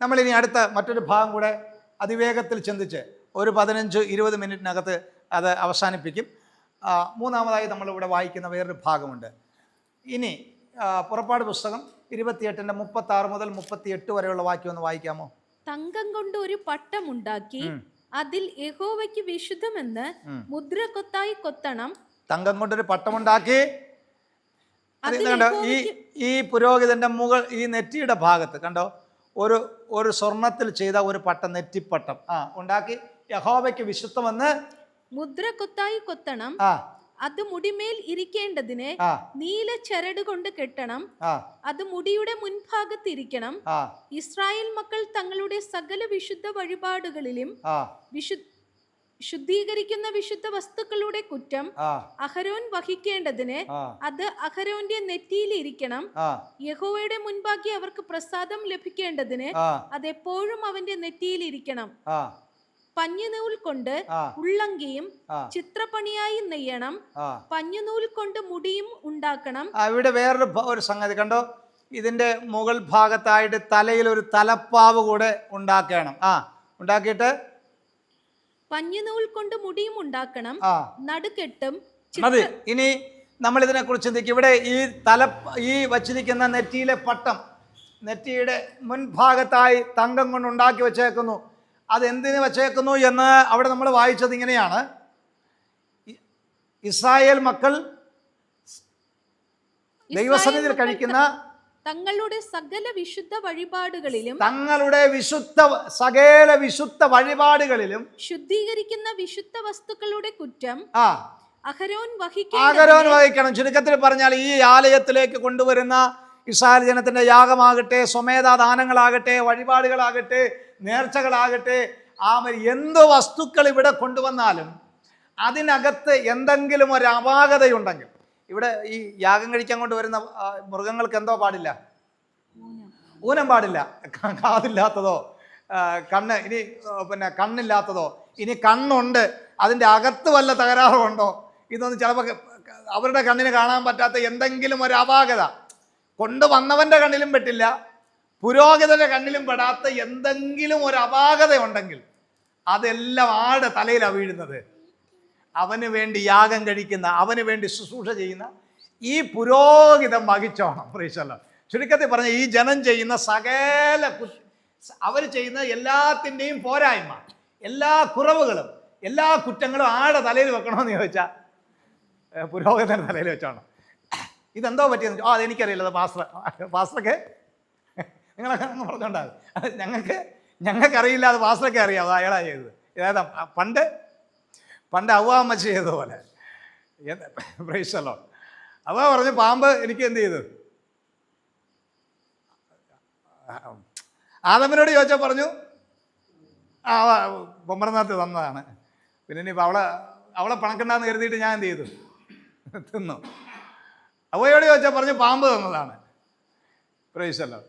നമ്മളിനി അടുത്ത മറ്റൊരു ഭാഗം കൂടെ അതിവേഗത്തിൽ ചിന്തിച്ച് ഒരു പതിനഞ്ച് ഇരുപത് മിനിറ്റിനകത്ത് അത് അവസാനിപ്പിക്കും. മൂന്നാമതായി നമ്മളിവിടെ വായിക്കുന്ന വേറൊരു ഭാഗമുണ്ട്. ഇനി പുറപ്പാട് പുസ്തകം ഇരുപത്തിയെട്ടിന്റെ മുപ്പത്തി ആറ് മുതൽ മുപ്പത്തിയെട്ട് വരെയുള്ള വാക്യം ഒന്ന് വായിക്കാമോ? തങ്കം കൊണ്ട് ഒരു പട്ടമുണ്ടാക്കി അതിൽ യഹോവയ്ക്ക് വിശുദ്ധമെന്ന് മുദ്ര കൊത്തായി കൊത്തണം. തങ്കം കൊണ്ടൊരു പട്ടമുണ്ടാക്കി. അത് കണ്ടോ? ഈ ഈ പുരോഹിതന്റെ മുകൾ ഈ നെറ്റിയുടെ ഭാഗത്ത് കണ്ടോ? ഒരു ഒരു സ്വർണത്തിൽ ചെയ്ത ഒരു പട്ടം നെറ്റിപ്പട്ടം. ആ ഉണ്ടാക്കി യഹോവയ്ക്ക് വിശുദ്ധമെന്ന് മുദ്ര കൊത്തായി കൊത്തണം. ആ. അത് മുടിമേൽ ഇരിക്കേണ്ടതിന് നീല ചരട് കൊണ്ട് കെട്ടണം. അത് മുടിയുടെ മുൻഭാഗത്ത് ഇരിക്കണം. ഇസ്രായേൽ മക്കൾ തങ്ങളുടെ സകല വിശുദ്ധ വഴിപാടുകളിലും ആ. വിശു ശുദ്ധീകരിക്കുന്ന വിശുദ്ധ വസ്തുക്കളുടെ കുറ്റം അഹരോൻ വഹിക്കേണ്ടതിന് അത് അഹരോന്റെ നെറ്റിയിൽ ഇരിക്കണം. യഹോവയുടെ മുൻപാകെ അവർക്ക് പ്രസാദം ലഭിക്കേണ്ടതിന് അത് അതെപ്പോഴും അവന്റെ നെറ്റിയിൽ ഇരിക്കണം. പഞ്ഞുനൂൽ കൊണ്ട് ഉള്ളങ്കിയും ചിത്രപ്പണിയായി നെയ്യണം. പഞ്ഞുനൂൽ കൊണ്ട് മുടിയും ഉണ്ടാക്കണം. അവിടെ ഇവിടെ വേറൊരു ഒരു സംഗതി കണ്ടോ? ഇതിന്റെ മുകൾ ഭാഗത്തായിട്ട് തലയിൽ ഒരു തലപ്പാവ് കൂടെ ഉണ്ടാക്കണം. ആ ഉണ്ടാക്കിയിട്ട് പഞ്ഞുനൂൽ കൊണ്ട് മുടിയും ഉണ്ടാക്കണം നടുക്കെട്ടും മതി. ഇനി നമ്മൾ ഇതിനെ കുറിച്ച് ചിന്തിക്കും. ഇവിടെ ഈ തല ഈ വച്ചിരിക്കുന്ന നെറ്റിയിലെ പട്ടം നെറ്റിയുടെ മുൻഭാഗത്തായി തങ്കം കൊണ്ട് ഉണ്ടാക്കി വെച്ചേക്കുന്നു. അത് എന്തിന് വെച്ചേക്കുന്നു എന്ന് അവിടെ നമ്മൾ വായിച്ചത് ഇങ്ങനെയാണ്. ഇസ്രായേൽ മക്കൾ ദൈവസന്നിധിയിൽ കഴിക്കുന്ന തങ്ങളുടെ സകല വിശുദ്ധ വഴിപാടുകളിലും തങ്ങളുടെ വിശുദ്ധ സകല വിശുദ്ധ വഴിപാടുകളിലും ശുദ്ധീകരിക്കുന്ന വിശുദ്ധ വസ്തുക്കളുടെ കുറ്റം ആ അഹരോൻ വഹിക്കണം അഹരോൻ വഹിക്കണം. ചുരുക്കത്തിൽ പറഞ്ഞാൽ ഈ ആലയത്തിലേക്ക് കൊണ്ടുവരുന്ന ഇസ്രായേൽ ജനത്തിന്റെ യാഗമാകട്ടെ സ്വമേധാ ദാനങ്ങളാകട്ടെ വഴിപാടുകളാകട്ടെ നേർച്ചകളാകട്ടെ ആ മ- എന്ത് വസ്തുക്കൾ ഇവിടെ കൊണ്ടുവന്നാലും അതിനകത്ത് എന്തെങ്കിലും ഒരു അപാകതയുണ്ടെങ്കിൽ ഇവിടെ ഈ യാഗം കഴിക്കാൻ കൊണ്ട് വരുന്ന മൃഗങ്ങൾക്ക് എന്തോ പാടില്ല? ഊനം പാടില്ല. കാതില്ലാത്തതോ കണ്ണ് ഇനി പിന്നെ കണ്ണില്ലാത്തതോ ഇനി കണ്ണുണ്ട്. അതിന്റെ അകത്ത് വല്ല തകരാറുണ്ടോ ഇതൊന്നും ചിലപ്പോൾ അവരുടെ കണ്ണിന് കാണാൻ പറ്റാത്ത എന്തെങ്കിലും ഒരു അപാകത. കൊണ്ടുവന്നവന്റെ കണ്ണിലും പെട്ടില്ല. പുരോഹിതന്റെ കണ്ണിലും പെടാത്ത എന്തെങ്കിലും ഒരു അപാകത ഉണ്ടെങ്കിൽ അതെല്ലാം ആടെ തലയിലാണ് വീഴുന്നത്. അവന് വേണ്ടി യാഗം കഴിക്കുന്ന അവന് വേണ്ടി ശുശ്രൂഷ ചെയ്യുന്ന ഈ പുരോഹിതം വഹിച്ചോണം പ്രീശല്ല ചുരുക്കത്തിൽ പറഞ്ഞ ഈ ജനം ചെയ്യുന്ന സകല അവർ ചെയ്യുന്ന എല്ലാത്തിന്റെയും പോരായ്മ എല്ലാ കുറവുകളും എല്ലാ കുറ്റങ്ങളും ആടെ തലയിൽ വെക്കണമെന്ന് ചോദിച്ചാൽ പുരോഹിതന്റെ തലയിൽ വെച്ചോണം ഇതെന്തോ പറ്റിയെന്ന് ആ അതെനിക്കറിയില്ല അത് പാസ്റ്റർ പാസ്റ്റർക്ക് നിങ്ങളൊക്കെ അങ്ങ് പറഞ്ഞോണ്ടാകും ഞങ്ങൾക്ക് ഞങ്ങൾക്കറിയില്ല അത് പാസ്റ്റർക്ക് അറിയാം അത് അയാളാണ് ചെയ്തത്. ഏതാ പണ്ട് പണ്ട് അവ്വാമ്മ ചെയ്ത പോലെ. പ്രൈസല്ലോ അവ പറഞ്ഞു പാമ്പ് എനിക്ക് എന്ത് ചെയ്തു? ആദമിനോട് ചോദിച്ചാൽ പറഞ്ഞു ആ പൊമ്പറനാഥ് തന്നതാണ്. പിന്നെ ഇനിയിപ്പോൾ അവളെ അവളെ പണക്കണ്ടെന്ന് കരുതിയിട്ട് ഞാൻ എന്ത് ചെയ്തു? തിന്നു. അവയോട് ചോദിച്ചാൽ പറഞ്ഞു പാമ്പ് തന്നതാണ്. പ്രവേശിച്ചല്ലോ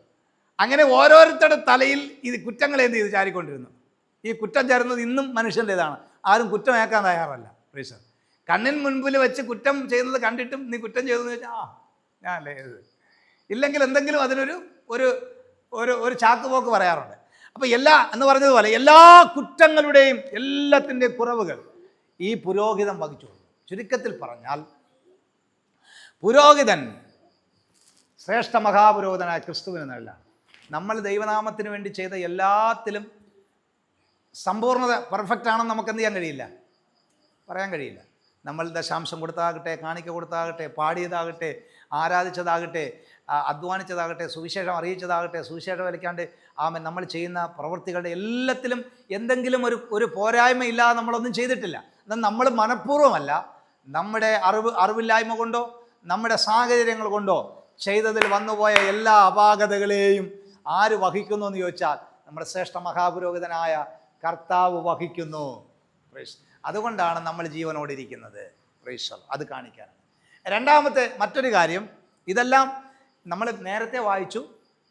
അങ്ങനെ ഓരോരുത്തരുടെ തലയിൽ ഇത് കുറ്റങ്ങൾ എന്ത് ചെയ്ത്? ചാരിക്കൊണ്ടിരുന്നു. ഈ കുറ്റം ചേരുന്നത് ഇന്നും മനുഷ്യന്റെതാണ് ആരും കുറ്റമേക്കാൻ തയ്യാറല്ല പ്രീസർ കണ്ണിന് മുൻപിൽ വെച്ച് കുറ്റം ചെയ്യുന്നത് കണ്ടിട്ടും നീ കുറ്റം ചെയ്തെന്ന് വെച്ചാൽ ആ ഞാൻ അല്ലേ ഇല്ലെങ്കിൽ എന്തെങ്കിലും അതിനൊരു ഒരു ഒരു ഒരു ചാക്കുപോക്ക് പറയാറുണ്ട്. അപ്പോൾ എല്ലാ എന്ന് പറഞ്ഞതുപോലെ എല്ലാ കുറ്റങ്ങളുടെയും എല്ലാത്തിന്റെയും കുറവുകൾ ഈ പുരോഹിതം വഹിച്ചു ചുരുക്കത്തിൽ പറഞ്ഞാൽ പുരോഹിതൻ ശ്രേഷ്ഠ മഹാപുരോഹിതനായ ക്രിസ്തുവിന് നല്ല നമ്മൾ ദൈവനാമത്തിന് വേണ്ടി ചെയ്ത എല്ലാത്തിലും സമ്പൂർണത പെർഫെക്റ്റ് ആണെന്ന് നമുക്ക് എന്ത് ചെയ്യാൻ കഴിയില്ല? പറയാൻ കഴിയില്ല. നമ്മൾ ദശാംശം കൊടുത്താകട്ടെ കാണിക്ക കൊടുത്താകട്ടെ പാടിയതാകട്ടെ ആരാധിച്ചതാകട്ടെ അധ്വാനിച്ചതാകട്ടെ സുവിശേഷം അറിയിച്ചതാകട്ടെ സുവിശേഷം വലിക്കാണ്ട് ആമ നമ്മൾ ചെയ്യുന്ന പ്രവൃത്തികളുടെ എല്ലാത്തിലും എന്തെങ്കിലും ഒരു ഒരു പോരായ്മ ഇല്ലാതെ നമ്മളൊന്നും ചെയ്തിട്ടില്ല. എന്നാൽ നമ്മൾ മനഃപൂർവമല്ല നമ്മുടെ അറിവ് അറിവില്ലായ്മ കൊണ്ടോ നമ്മുടെ സാഹചര്യങ്ങൾ കൊണ്ടോ ചെയ്തതിൽ വന്നുപോയ എല്ലാ അപാകതകളെയും ആര് വഹിക്കുന്നു എന്ന് ചോദിച്ചാൽ നമ്മുടെ ശ്രേഷ്ഠ മഹാപുരോഹിതനായ കർത്താവ് വഹിക്കുന്നു. അതുകൊണ്ടാണ് നമ്മൾ ജീവനോടിരിക്കുന്നത്. പ്രൈസൽ അത് കാണിക്കാനാണ്. രണ്ടാമത്തെ മറ്റൊരു കാര്യം ഇതെല്ലാം നമ്മൾ നേരത്തെ വായിച്ചു.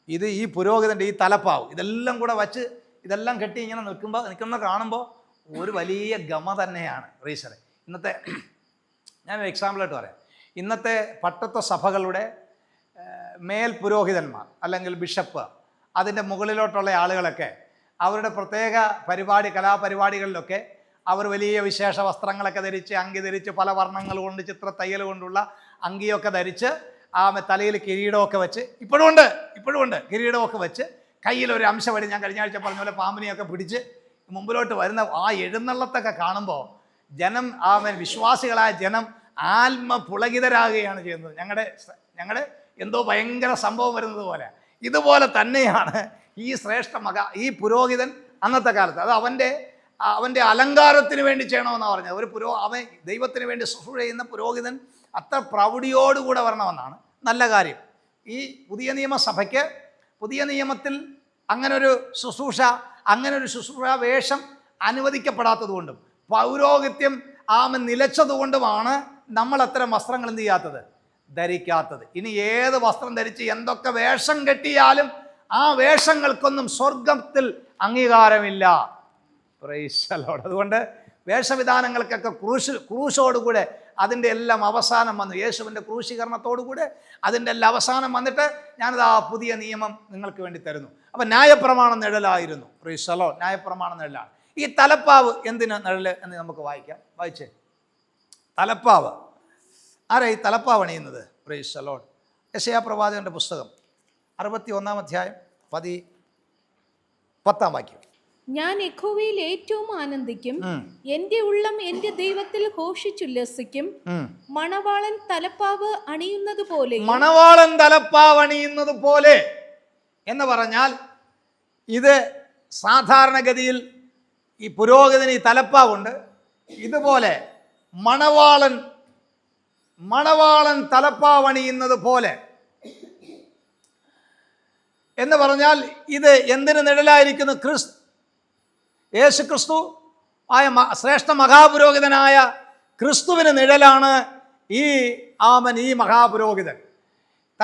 ഇത് ഈ പുരോഹിതന്റെ ഈ തലപ്പാവ് ഇതെല്ലാം കൂടെ വച്ച് ഇതെല്ലാം കെട്ടി ഇങ്ങനെ നിൽക്കുമ്പോൾ നിൽക്കുന്ന കാണുമ്പോൾ ഒരു വലിയ ഗമ തന്നെയാണ്. റീസറെ ഇന്നത്തെ ഞാനൊരു എക്സാമ്പിളായിട്ട് പറയാം. ഇന്നത്തെ പട്ടത്വ സഭകളുടെ മേൽ പുരോഹിതന്മാർ അല്ലെങ്കിൽ ബിഷപ്പ് അതിന്റെ മുകളിലോട്ടുള്ള ആളുകളൊക്കെ അവരുടെ പ്രത്യേക പരിപാടി കലാപരിപാടികളിലൊക്കെ അവർ വലിയ വിശേഷ വസ്ത്രങ്ങളൊക്കെ ധരിച്ച് അങ്കി ധരിച്ച് പല വർണങ്ങൾ കൊണ്ട് ചിത്ര തയ്യൽ കൊണ്ടുള്ള അങ്കിയൊക്കെ ധരിച്ച് ആ തലയിൽ കിരീടമൊക്കെ വെച്ച് ഇപ്പോഴും ഉണ്ട് ഇപ്പോഴും ഉണ്ട് കിരീടമൊക്കെ വെച്ച് കയ്യിൽ ഒരു അംശവടി ഞാൻ കഴിഞ്ഞ ആഴ്ച പറഞ്ഞ പോലെ പാമ്പിനെയൊക്കെ പിടിച്ച് മുമ്പിലോട്ട് വരുന്ന ആ എഴുന്നള്ളത്തൊക്കെ കാണുമ്പോൾ ജനം ആ വിശ്വാസികളായ ജനം ആത്മ പുളകിതരാകുകയാണ് ചെയ്യുന്നത്. ഞങ്ങളുടെ ഞങ്ങളുടെ എന്തോ ഭയങ്കര സംഭവം വരുന്നത് പോലെ. ഇതുപോലെ തന്നെയാണ് ഈ ശ്രേഷ്ഠ മക ഈ പുരോഹിതൻ അന്നത്തെ കാലത്ത് അത് അവന്റെ അവന്റെ അലങ്കാരത്തിന് വേണ്ടി ചെയ്യണമെന്നാണ് പറഞ്ഞത്. ഒരു പുരോ അവൻ ദൈവത്തിന് വേണ്ടി ശുശ്രൂഷ ചെയ്യുന്ന പുരോഹിതൻ അത്ര പ്രൗഢിയോടുകൂടെ വരണമെന്നാണ്. നല്ല കാര്യം. ഈ പുതിയ നിയമസഭയ്ക്ക് പുതിയ നിയമത്തിൽ അങ്ങനൊരു ശുശ്രൂഷ അങ്ങനൊരു ശുശ്രൂഷ വേഷം അനുവദിക്കപ്പെടാത്തതുകൊണ്ടും പൗരോഹിത്യം ആമ നിലച്ചതുകൊണ്ടുമാണ് നമ്മൾ അത്തരം വസ്ത്രങ്ങൾ എന്ത് ചെയ്യാത്തത്? ധരിക്കാത്തത്. ഇനി ഏത് വസ്ത്രം ധരിച്ച് എന്തൊക്കെ വേഷം കെട്ടിയാലും ആ വേഷങ്ങൾക്കൊന്നും സ്വർഗത്തിൽ അംഗീകാരമില്ല. Lord. അതുകൊണ്ട് വേഷവിധാനങ്ങൾക്കൊക്കെ ക്രൂശ് ക്രൂശോടുകൂടെ അതിന്റെ എല്ലാം അവസാനം വന്നു. യേശുവിന്റെ ക്രൂശീകരണത്തോടുകൂടെ അതിന്റെ എല്ലാം അവസാനം വന്നിട്ട് ഞാനത് ആ പുതിയ നിയമം നിങ്ങൾക്ക് വേണ്ടി തരുന്നു. അപ്പം ന്യായപ്രമാണം നിഴലായിരുന്നു. പ്രീസലോ ന്യായപ്രമാണം നിഴലാണ്. ഈ തലപ്പാവ് എന്തിന് നിഴൽ എന്ന് നമുക്ക് വായിക്കാം. വായിച്ചേ. തലപ്പാവ്. ആരാ ഈ തലപ്പാവ് അണിയുന്നത്? പ്രീസലോൺ യശയാ പ്രവാചകന്റെ പുസ്തകം. അറുപത്തി ഒന്നാം അധ്യായം പതി പത്താം വാക്യം. ഞാൻ യഹോവയിൽ ഏറ്റവും ആനന്ദിക്കും എന്റെ എന്റെ ഉള്ളം എന്റെ ദൈവത്തിൽ ഘോഷിച്ചുല്ലസിക്കും. മണവാളൻ തലപ്പാവ് അണിയുന്നത് പോലെ. മണവാളൻ തലപ്പാവ് അണിയുന്നത് പോലെ എന്ന് പറഞ്ഞാൽ ഇത് സാധാരണഗതിയിൽ ഈ പുരോഹിതന് ഈ തലപ്പാവുണ്ട്. ഇതുപോലെ മണവാളൻ മണവാളൻ തലപ്പാവണിയുന്നത് പോലെ. എന്ന് പറഞ്ഞാൽ ഇത് എന്തിന് നിഴലായിരിക്കുന്നു? ക്രിസ് യേശു ക്രിസ്തു ആയ ശ്രേഷ്ഠ മഹാപുരോഹിതനായ ക്രിസ്തുവിന് നിഴലാണ് ഈ ആമൻ ഈ മഹാപുരോഹിതൻ.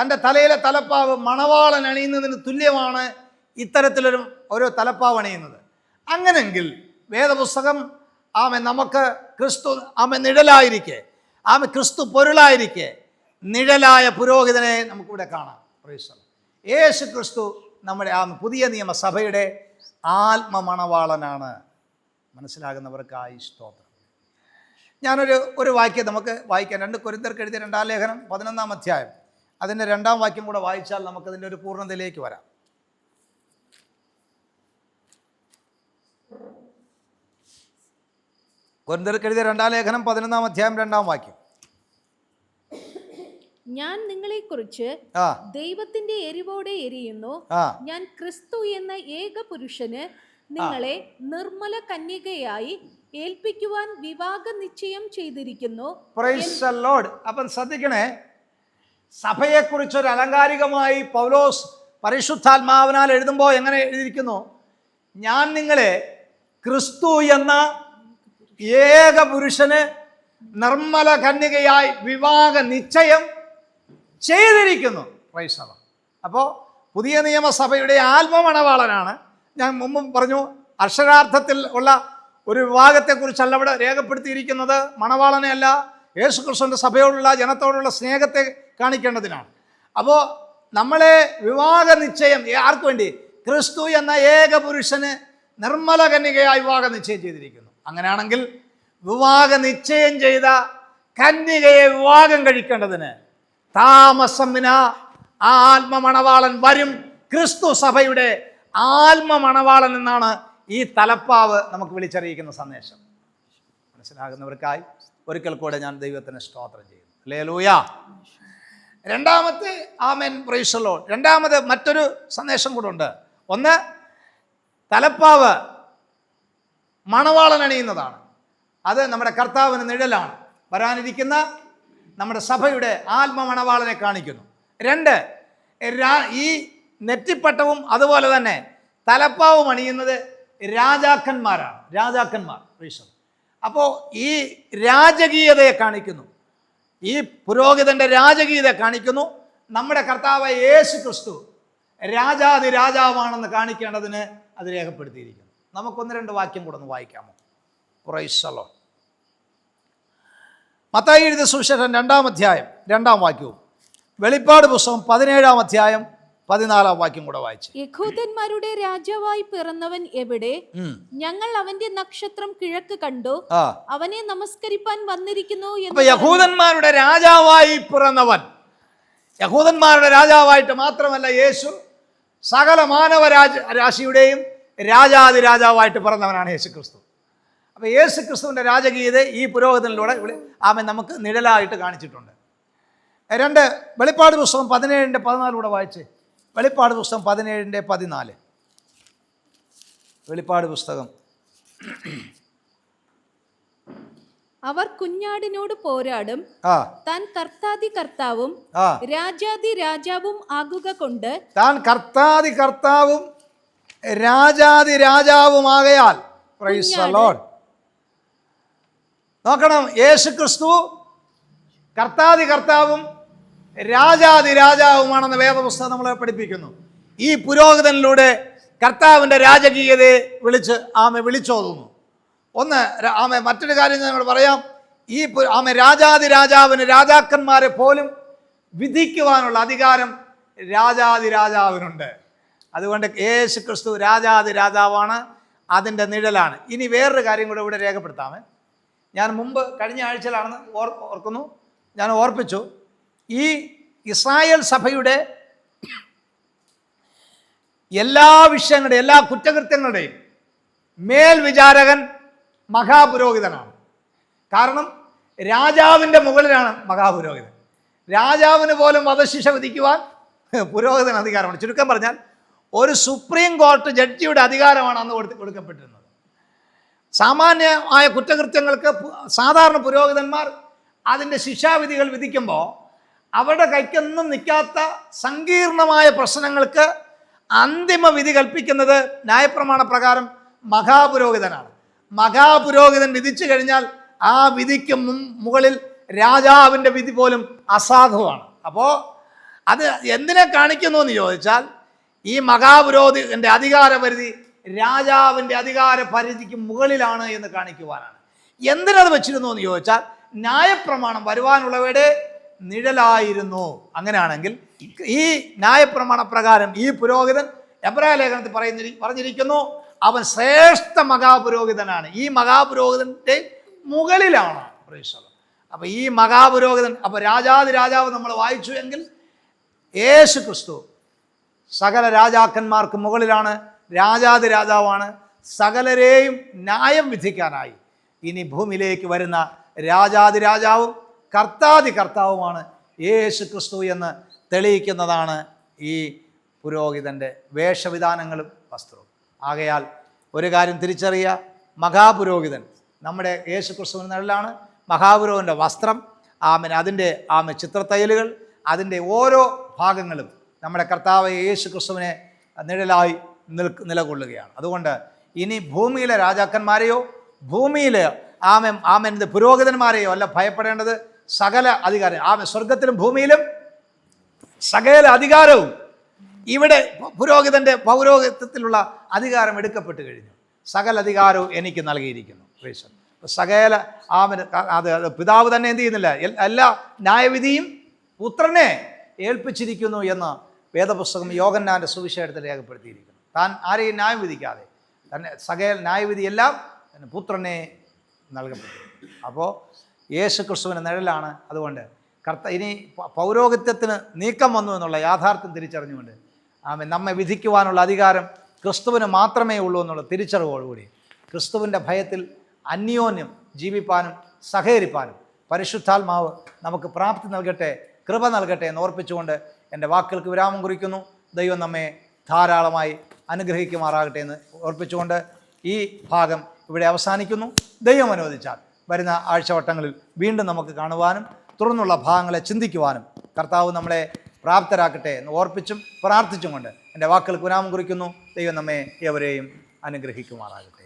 തന്റെ തലയിലെ തലപ്പാവ് മണവാളൻ അണിയുന്നതിന് തുല്യമാണ് ഇത്തരത്തിലൊരു ഓരോ തലപ്പാവ് അണിയുന്നത്. അങ്ങനെങ്കിൽ വേദപുസ്തകം ആമൻ നമുക്ക് ക്രിസ്തു ആമൻ നിഴലായിരിക്കെ. ആമ ക്രിസ്തു പൊരുളായിരിക്കെ. നിഴലായ പുരോഹിതനെ നമുക്കിവിടെ കാണാം. Lord. യേശു ക്രിസ്തു നമ്മുടെ ആ പുതിയ നിയമസഭയുടെ ആത്മമണവാളനാണ്. മനസ്സിലാകുന്നവർക്കായി സ്തോത്രം. ഞാനൊരു ഒരു വാക്യം നമുക്ക് വായിക്കാം. രണ്ട് കൊരിന്തർക്ക് എഴുതിയ രണ്ടാം ലേഖനം പതിനൊന്നാം അധ്യായം. അതിന്റെ രണ്ടാം വാക്യം കൂടെ വായിച്ചാൽ നമുക്കതിന്റെ ഒരു പൂർണതയിലേക്ക് വരാം. കൊരിന്തർക്ക് എഴുതിയ രണ്ടാം ലേഖനം പതിനൊന്നാം അധ്യായം രണ്ടാം വാക്യം. ഞാൻ നിങ്ങളെ കുറിച്ച് ദൈവത്തിന്റെ എരിവോടെ എരിയുന്നു. ഞാൻ ക്രിസ്തു എന്ന ഏക പുരുഷന് നിങ്ങളെ നിർമ്മല കന്യകയായി ഏൽപ്പിക്കുവാൻ വിവാഹ നിശ്ചയം ചെയ്തിരിക്കുന്നു. അപ്പം ശ്രദ്ധിക്കണേ. സഭയെക്കുറിച്ചൊരു അലങ്കാരികമായി പൗലോസ് പരിശുദ്ധാത്മാവിനാൽ എഴുതുമ്പോൾ എങ്ങനെ എഴുതിയിരിക്കുന്നു? ഞാൻ നിങ്ങളെ ക്രിസ്തു എന്ന ഏക പുരുഷന് നിർമ്മല കന്യകയായി വിവാഹ നിശ്ചയം ചെയ്തിരിക്കുന്നു. പ്രൈസവ അപ്പോൾ പുതിയ നിയമസഭയുടെ ആത്മമണവാളനാണ് ഞാൻ മുമ്പും പറഞ്ഞു അക്ഷരാർത്ഥത്തിൽ ഉള്ള ഒരു വിവാഹത്തെക്കുറിച്ചല്ല ഇവിടെ രേഖപ്പെടുത്തിയിരിക്കുന്നത്. മണവാളനെ അല്ല യേശു ക്രിസ്തുവിന്റെ സഭയോടുള്ള ജനത്തോടുള്ള സ്നേഹത്തെ കാണിക്കേണ്ടതിനാണ്. അപ്പോൾ നമ്മളെ വിവാഹ നിശ്ചയം ആർക്കു വേണ്ടി? ക്രിസ്തു എന്ന ഏക പുരുഷന് നിർമ്മല കന്യകയായി വിവാഹ നിശ്ചയം ചെയ്തിരിക്കുന്നു. അങ്ങനെയാണെങ്കിൽ വിവാഹ നിശ്ചയം ചെയ്ത കന്യകയെ വിവാഹം കഴിക്കേണ്ടതിന് താമസം വിന ആ ആത്മമണവാളൻ വരും. ക്രിസ്തു സഭയുടെ ആത്മമണവാളൻ എന്നാണ് ഈ തലപ്പാവ് നമുക്ക് വിളിച്ചറിയിക്കുന്ന സന്ദേശം. മനസ്സിലാകുന്നവർക്കായി ഒരിക്കൽ കൂടെ ഞാൻ ദൈവത്തിന് സ്തോത്രം ചെയ്യുന്നു. ലേലൂയ രണ്ടാമത്തെ ആമൻ പ്രൈസലോ രണ്ടാമത് മറ്റൊരു സന്ദേശം കൂടെ ഉണ്ട്. ഒന്ന് തലപ്പാവ് മണവാളൻ അണിയുന്നതാണ്. അത് നമ്മുടെ കർത്താവിന് നിഴലാണ്. വരാനിരിക്കുന്ന നമ്മുടെ സഭയുടെ ആത്മമണവാളനെ കാണിക്കുന്നു. രണ്ട് ഈ നെറ്റിപ്പട്ടവും അതുപോലെ തന്നെ തലപ്പാവും അണിയുന്നത് രാജാക്കന്മാരാണ്. രാജാക്കന്മാർ. പ്രീശം അപ്പോൾ ഈ രാജകീയതയെ കാണിക്കുന്നു. ഈ പുരോഹിതന്റെ രാജകീയത കാണിക്കുന്നു. നമ്മുടെ കർത്താവ് യേശു ക്രിസ്തു രാജാതി രാജാവാണെന്ന് കാണിക്കേണ്ടതിന് അത് രേഖപ്പെടുത്തിയിരിക്കുന്നു. നമുക്കൊന്ന് രണ്ട് വാക്യം കൂടെ ഒന്ന് വായിക്കാമോ? പ്രൈസലോ മത്തായി എഴുതിയ സുവിശേഷം രണ്ടാം അധ്യായം രണ്ടാം വാക്യവും. വെളിപ്പാട് പുസ്തകം പതിനേഴാം അധ്യായം പതിനാലാം വാക്യം കൂടെ വായിച്ചു. യഹൂദന്മാരുടെ രാജാവായി പിറന്നവൻ എവിടെ? ഞങ്ങൾ അവന്റെ നക്ഷത്രം കിഴക്ക് കണ്ടു. അവനെ നമസ്കരിപ്പാൻ വന്നിരിക്കുന്നു എന്ന് യഹൂദന്മാരുടെ രാജാവായി പിറന്നവൻ. യഹൂദന്മാരുടെ രാജാവായിട്ട് മാത്രമല്ല യേശു സകല മാനവ രാജ രാശിയുടെയും രാജാതി രാജാവായിട്ട് പിറന്നവനാണ് യേശു ക്രിസ്തു അപ്പോൾ യേശു ക്രിസ്തുവിന്റെ രാജകീയത ഈ പുരോഹിതനിലൂടെ ആമ നമുക്ക് നിഴലായിട്ട് കാണിച്ചിട്ടുണ്ട്. രണ്ട് വെളിപ്പാട് പുസ്തകം പതിനേഴിന്റെ പതിനാലൂടെ വായിച്ച്. വെളിപ്പാട് പുസ്തകം പതിനേഴിന്റെ പതിനാല്. വെളിപ്പാട് പുസ്തകം. അവർ കുഞ്ഞാടിനോട് പോരാടും. താൻ കർത്താതി കർത്താവും രാജാദി രാജാതി രാജാവും ആകുക കൊണ്ട് താൻ കർത്താതി കർത്താവും രാജാതി രാജാവുമാകയാൽ. Price Lord. നോക്കണം. യേശു ക്രിസ്തു കർത്താതി കർത്താവും രാജാതി രാജാവുമാണെന്ന് വേദപുസ്തകം നമ്മളെ പഠിപ്പിക്കുന്നു. ഈ പുരോഹിതനിലൂടെ കർത്താവിന്റെ രാജകീയതയെ വിളിച്ച് ആമെ വിളിച്ചോതുന്നു. ഒന്ന് ആമെ മറ്റൊരു കാര്യം ഞങ്ങൾ പറയാം. ഈ ആമെ രാജാതി രാജാവിന് രാജാക്കന്മാരെ പോലും വിധിക്കുവാനുള്ള അധികാരം രാജാതി രാജാവിനുണ്ട് അതുകൊണ്ട് യേശു ക്രിസ്തു രാജാതി രാജാവാണ് അതിന്റെ നിഴലാണ്. ഇനി വേറൊരു കാര്യം കൂടെ ഇവിടെ രേഖപ്പെടുത്താമേ. ഞാൻ മുമ്പ് കഴിഞ്ഞ ആഴ്ചയിലാണെന്ന് ഓർ ഓർക്കുന്നു. ഞാൻ ഓർപ്പിച്ചു. ഈ ഇസ്രായേൽ സഭയുടെ എല്ലാ വിഷയങ്ങളുടെയും എല്ലാ കുറ്റകൃത്യങ്ങളുടെയും മേൽവിചാരകൻ മഹാപുരോഹിതനാണ്. കാരണം രാജാവിന്റെ മുകളിലാണ് മഹാപുരോഹിതൻ. രാജാവിന് പോലും വധശിക്ഷ വിധിക്കുവാൻ പുരോഹിതന് അധികാരമാണ്. ചുരുക്കം പറഞ്ഞാൽ ഒരു സുപ്രീം കോടതി ജഡ്ജിയുടെ അധികാരമാണ് അന്ന് കൊടുത്ത് കൊടുക്കപ്പെട്ടിരുന്നത്. സാമാന്യമായ കുറ്റകൃത്യങ്ങൾക്ക് സാധാരണ പുരോഹിതന്മാർ അതിന്റെ ശിക്ഷാവിധികൾ വിധിക്കുമ്പോൾ അവരുടെ കൈക്കൊന്നും നിൽക്കാത്ത സങ്കീർണമായ പ്രശ്നങ്ങൾക്ക് അന്തിമ വിധി കൽപ്പിക്കുന്നത് ന്യായപ്രമാണ പ്രകാരം മഹാപുരോഹിതനാണ്. മഹാപുരോഹിതൻ വിധിച്ചു കഴിഞ്ഞാൽ ആ വിധിക്ക് മുകളിൽ രാജാവിന്റെ വിധി പോലും അസാധുവാണ്. അപ്പോൾ അത് എന്തിനെ കാണിക്കുന്നു എന്ന് ചോദിച്ചാൽ ഈ മഹാപുരോഹിതന്റെ അധികാരപരിധി രാജാവിന്റെ അധികാര പരിധിക്ക് മുകളിലാണ് എന്ന് കാണിക്കുവാനാണ്. എന്തിനത് വെച്ചിരുന്നു എന്ന് ചോദിച്ചാൽ ന്യായപ്രമാണം വരുവാനുള്ളവയുടെ നിഴലായിരുന്നു. അങ്ങനെയാണെങ്കിൽ ഈ ന്യായപ്രമാണ പ്രകാരം ഈ പുരോഹിതൻ എബ്രായ ലേഖനത്തിൽ പറയുന്ന പറഞ്ഞിരിക്കുന്നു അവൻ ശ്രേഷ്ഠ മഹാപുരോഹിതനാണ്. ഈ മഹാപുരോഹിതന്റെ മുകളിലാണ്. അപ്പോൾ ഈ മഹാപുരോഹിതൻ അപ്പോൾ രാജാതി രാജാവ് നമ്മൾ വായിച്ചു എങ്കിൽ യേശു ക്രിസ്തു സകല രാജാക്കന്മാർക്ക് മുകളിലാണ്. രാജാതി രാജാവാണ്. സകലരെയും ന്യായം വിധിക്കാനായി. ഇനി ഭൂമിയിലേക്ക് വരുന്ന രാജാതി രാജാവും കർത്താതി കർത്താവുമാണ് യേശു ക്രിസ്തു എന്ന് തെളിയിക്കുന്നതാണ് ഈ പുരോഹിതന്റെ വേഷവിധാനങ്ങളും വസ്ത്രവും. ആകയാൽ ഒരു കാര്യം തിരിച്ചറിയുക. മഹാപുരോഹിതൻ നമ്മുടെ യേശു ക്രിസ്തുവിന് നിഴലാണ്. മഹാപുരോഹിതന്റെ വസ്ത്രം ആമൻ അതിന്റെ ആമ ചിത്രത്തയ്യലുകൾ അതിന്റെ ഓരോ ഭാഗങ്ങളും നമ്മുടെ കർത്താവ് യേശു ക്രിസ്തുവിനെ നിഴലായി നിൽക്ക് നിലകൊള്ളുകയാണ്. അതുകൊണ്ട് ഇനി ഭൂമിയിലെ രാജാക്കന്മാരെയോ ഭൂമിയിലെ ആമൻ ആമൻ പുരോഹിതന്മാരെയോ അല്ല ഭയപ്പെടേണ്ടത് സകല അധികാരം ആമൻ സ്വർഗത്തിലും ഭൂമിയിലും സകല അധികാരവും ഇവിടെ പുരോഹിതന്റെ പൗരോഹിത്യത്തിലുള്ള അധികാരം എടുക്കപ്പെട്ട് കഴിഞ്ഞു. സകല അധികാരവും എനിക്ക് നൽകിയിരിക്കുന്നു. സകല ആമന് അത് പിതാവ് തന്നെ എന്ത് ചെയ്യുന്നില്ല എല്ലാ ന്യായവിധിയും പുത്രനെ ഏൽപ്പിച്ചിരിക്കുന്നു എന്ന് വേദപുസ്തകം യോഗന്നാന്റെ സുവിശേഷത്തിൽ രേഖപ്പെടുത്തിയിരിക്കുന്നു. താൻ ആരെയും ന്യായം വിധിക്കാതെ. തന്നെ സകല ന്യായവിധിയെല്ലാം പുത്രനെ നൽകപ്പെട്ടു. അപ്പോൾ യേശു ക്രിസ്തുവിന്റെ നിഴലാണ് അതുകൊണ്ട് കർത്ത ഇനി പൗരോഹിത്യത്തിന് നീക്കം വന്നു എന്നുള്ള യാഥാർത്ഥ്യം തിരിച്ചറിഞ്ഞുകൊണ്ട് ആമ നമ്മെ വിധിക്കുവാനുള്ള അധികാരം ക്രിസ്തുവിന് മാത്രമേ ഉള്ളൂ എന്നുള്ള തിരിച്ചറിവോടുകൂടി ക്രിസ്തുവിന്റെ ഭയത്തിൽ അന്യോന്യം ജീവിപ്പാനും സഹകരിപ്പാനും പരിശുദ്ധാത്മാവ് നമുക്ക് പ്രാപ്തി നൽകട്ടെ കൃപ നൽകട്ടെ എന്ന് ഓർപ്പിച്ചുകൊണ്ട് എന്റെ വാക്കുകൾക്ക് വിരാമം കുറിക്കുന്നു. ദൈവം നമ്മെ ധാരാളമായി അനുഗ്രഹിക്കുമാറാകട്ടെ എന്ന് ഓർപ്പിച്ചുകൊണ്ട് ഈ ഭാഗം ഇവിടെ അവസാനിക്കുന്നു. ദൈവം അനുവദിച്ചാൽ വരുന്ന ആഴ്ചവട്ടങ്ങളിൽ വീണ്ടും നമുക്ക് കാണുവാനും തുടർന്നുള്ള ഭാഗങ്ങളെ ചിന്തിക്കുവാനും കർത്താവ് നമ്മളെ പ്രാപ്തരാക്കട്ടെ എന്ന് ഓർപ്പിച്ചും പ്രാർത്ഥിച്ചും കൊണ്ട് എന്റെ വാക്കുകൾ വിരാമം കുറിക്കുന്നു. ദൈവം നമ്മെ എവരെയും അനുഗ്രഹിക്കുമാറാകട്ടെ.